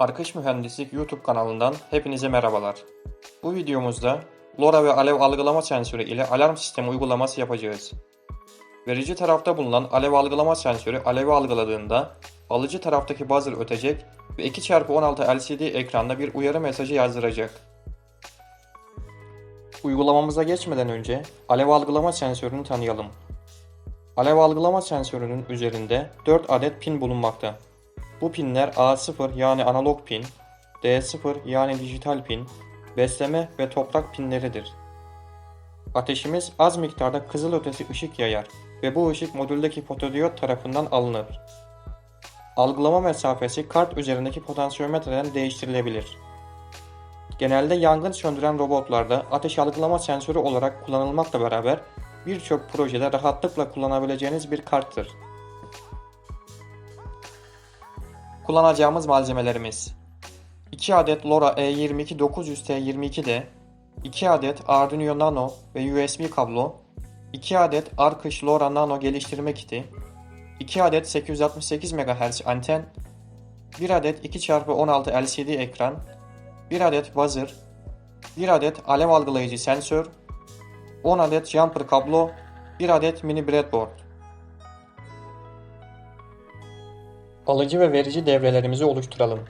Arkış Mühendislik YouTube kanalından hepinize merhabalar. Bu videomuzda LoRa ve alev algılama sensörü ile alarm sistemi uygulaması yapacağız. Verici tarafta bulunan alev algılama sensörü alevi algıladığında alıcı taraftaki buzzer ötecek ve 2x16 LCD ekranda bir uyarı mesajı yazdıracak. Uygulamamıza geçmeden önce alev algılama sensörünü tanıyalım. Alev algılama sensörünün üzerinde 4 adet pin bulunmakta. Bu pinler A0 yani analog pin, D0 yani dijital pin, besleme ve toprak pinleridir. Ateşimiz az miktarda kızılötesi ışık yayar ve bu ışık modüldeki fotodiyot tarafından alınır. Algılama mesafesi kart üzerindeki potansiyometreden değiştirilebilir. Genelde yangın söndüren robotlarda ateş algılama sensörü olarak kullanılmakla beraber birçok projede rahatlıkla kullanabileceğiniz bir karttır. Kullanacağımız malzemelerimiz. 2 adet LoRa E E22 900T22D 2 adet Arduino Nano ve USB kablo 2 adet Arkış LoRa Nano geliştirme kiti 2 adet 868 MHz anten 1 adet 2x16 LCD ekran 1 adet buzzer 1 adet alev algılayıcı sensör 10 adet jumper kablo 1 adet mini breadboard Alıcı ve verici devrelerimizi oluşturalım.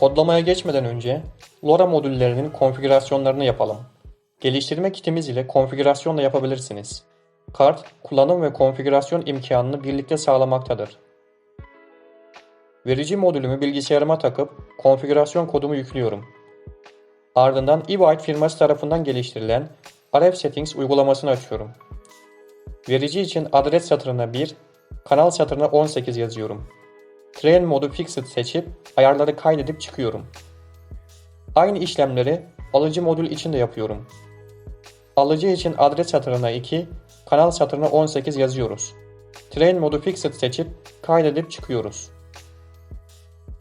Kodlamaya geçmeden önce LoRa modüllerinin konfigürasyonlarını yapalım. Geliştirme kitimiz ile konfigürasyon da yapabilirsiniz. Kart, kullanım ve konfigürasyon imkanını birlikte sağlamaktadır. Verici modülümü bilgisayarıma takıp konfigürasyon kodumu yüklüyorum. Ardından eByte firması tarafından geliştirilen RF Settings uygulamasını açıyorum. Verici için adres satırına 1, kanal satırına 18 yazıyorum. Train modu Fixed seçip ayarları kaydedip çıkıyorum. Aynı işlemleri alıcı modül için de yapıyorum. Alıcı için adres satırına 2, kanal satırına 18 yazıyoruz. Train modu Fixed seçip kaydedip çıkıyoruz.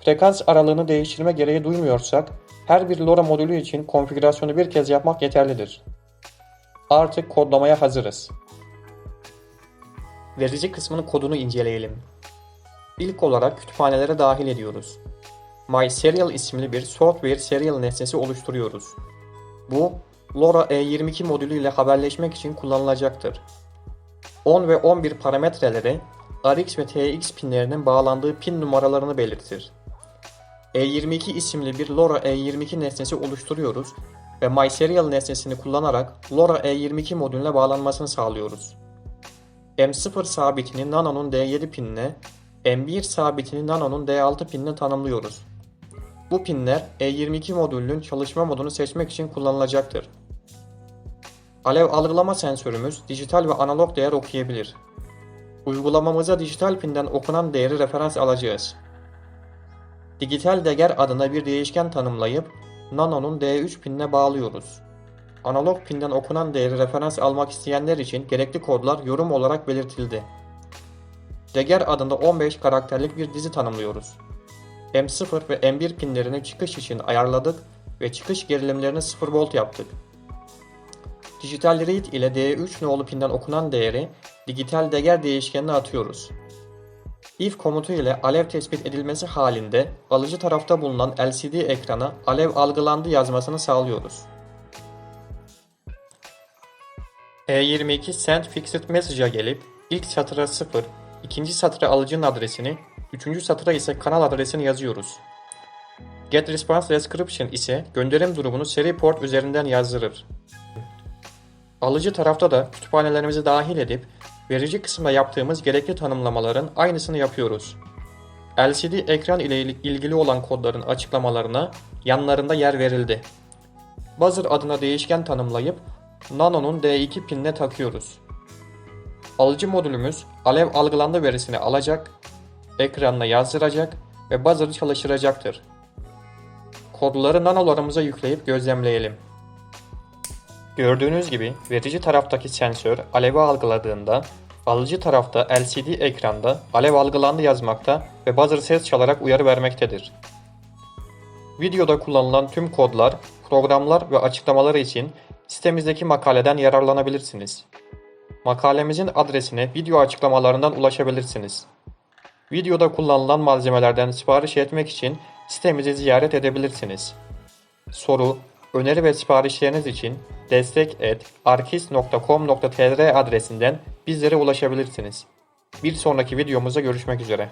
Frekans aralığını değiştirme gereği duymuyorsak her bir LoRa modülü için konfigürasyonu bir kez yapmak yeterlidir. Artık kodlamaya hazırız. Verici kısmının kodunu inceleyelim. İlk olarak kütüphanelere dahil ediyoruz. MySerial isimli bir software serial nesnesi oluşturuyoruz. Bu, LoRa E22 modülü ile haberleşmek için kullanılacaktır. 10 ve 11 parametreleri RX ve TX pinlerinin bağlandığı pin numaralarını belirtir. E22 isimli bir LoRa E22 nesnesi oluşturuyoruz ve MySerial nesnesini kullanarak LoRa E22 modülüne bağlanmasını sağlıyoruz. M0 sabitini Nano'nun D7 pinine, M1 sabitini Nano'nun D6 pinine tanımlıyoruz. Bu pinler E22 modülünün çalışma modunu seçmek için kullanılacaktır. alev algılama sensörümüz dijital ve analog değer okuyabilir. Uygulamamıza dijital pinden okunan değeri referans alacağız. Digital deger adına bir değişken tanımlayıp Nano'nun D3 pinine bağlıyoruz. Analog pinden okunan değeri referans almak isteyenler için gerekli kodlar yorum olarak belirtildi. Deger adında 15 karakterlik bir dizi tanımlıyoruz. M0 ve M1 pinlerini çıkış için ayarladık ve çıkış gerilimlerini 0 volt yaptık. Dijital read ile D3 nolu pinden okunan değeri dijital deger değişkenine atıyoruz. If komutu ile alev tespit edilmesi halinde alıcı tarafta bulunan LCD ekrana alev algılandı yazmasını sağlıyoruz. E22 Send Fixed Message'a gelip ilk satıra 0, ikinci satıra alıcının adresini, üçüncü satıra ise kanal adresini yazıyoruz. Get Response Description ise gönderim durumunu seri port üzerinden yazdırır. Alıcı tarafta da kütüphanelerimizi dahil edip verici kısımda yaptığımız gerekli tanımlamaların aynısını yapıyoruz. LCD ekran ile ilgili olan kodların açıklamalarına yanlarında yer verildi. Buzzer adına değişken tanımlayıp Nano'nun D2 pinine takıyoruz. Alıcı modülümüz alev algılandı verisini alacak, ekranına yazdıracak ve buzzer'ı çalıştıracaktır. Kodları nanolarımıza yükleyip gözlemleyelim. Gördüğünüz gibi verici taraftaki sensör alevi algıladığında alıcı tarafta LCD ekranda alev algılandı yazmakta ve buzzer ses çalarak uyarı vermektedir. Videoda kullanılan tüm kodlar, programlar ve açıklamaları için sitemizdeki makaleden yararlanabilirsiniz. Makalemizin adresine video açıklamalarından ulaşabilirsiniz. Videoda kullanılan malzemelerden sipariş etmek için sitemizi ziyaret edebilirsiniz. Soru, öneri ve siparişleriniz için destek@arkis.com.tr adresinden bizlere ulaşabilirsiniz. Bir sonraki videomuzda görüşmek üzere.